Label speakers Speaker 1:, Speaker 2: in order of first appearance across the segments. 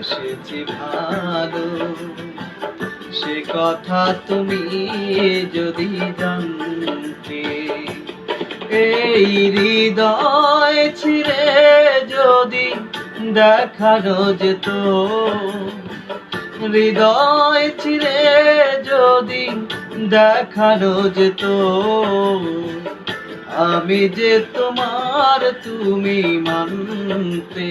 Speaker 1: বেসেছি ভালো। সে কথা তুমি যদি জানতে, এই হৃদয় ছিঁড়ে যদি দেখানো যেত, হৃদয় ছিঁড়ে যদি দেখানো যেত, আমি যে তোমার তুমি মানতে।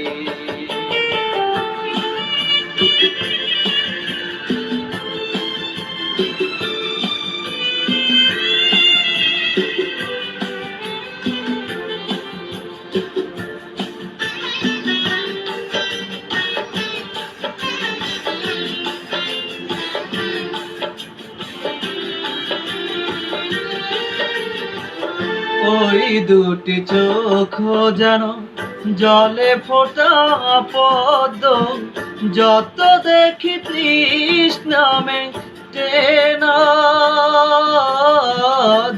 Speaker 1: ওই দুটি চোখ যেন জলে ফোটা পদ্ম। যত দেখি তৃষ্ণামে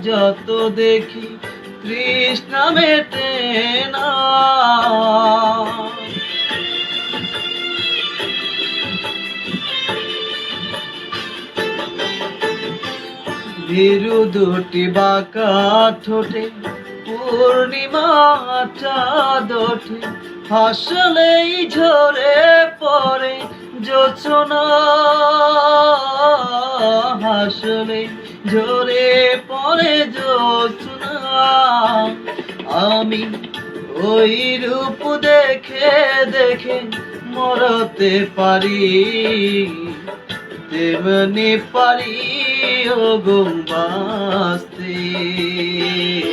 Speaker 1: যত দেখি তৃষ্ণামে টেনা ভীরু দুটি বাঁকা ঠোঁটে পূর্ণিমা চাঁদ ওঠে ঝরে পড়ে, জোছনা হাসলে ঝরে পড়ে, জোছনা। আমি ওই রূপ দেখে দেখে মরতে পারি, তেমনি পারি ও বাঁচতে। সে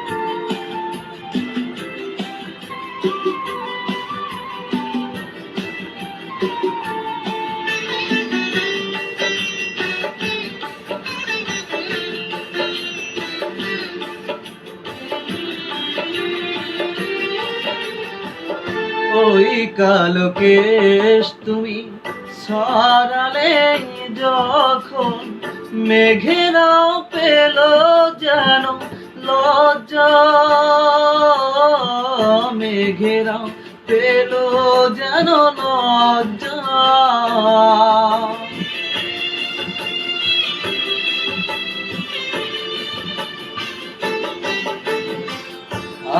Speaker 1: কালো কেশ তুমি সরালে যখন মেঘেরাও পেল যেন লজ্জা। মেঘেরাও পেল যেন লজ্জা।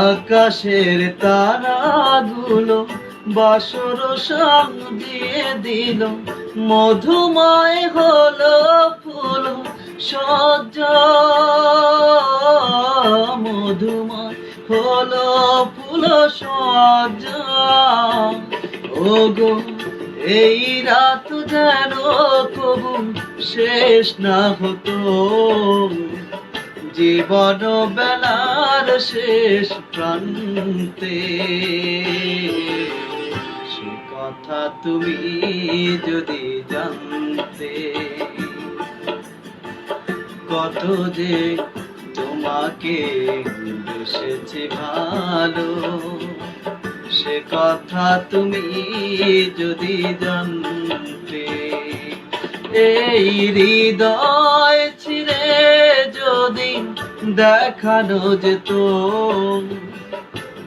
Speaker 1: আকাশের তারাগুলো বাসর সাং দিয়ে দিল, মধুময় হলো ফুল, সজ্জা মধুময় হলো ফুল, সজ্জা। ওগো, এই রাত যেন কবু শেষ না হতো। জীবন বেলার শেষ প্রান্তে কথা তুমি যদি জানতে, কত যে তোমাকে বেসেছি ভালো, সে কথা তুমি যদি জানতে, এই হৃদয় ছিঁড়ে যদি দেখানো যেত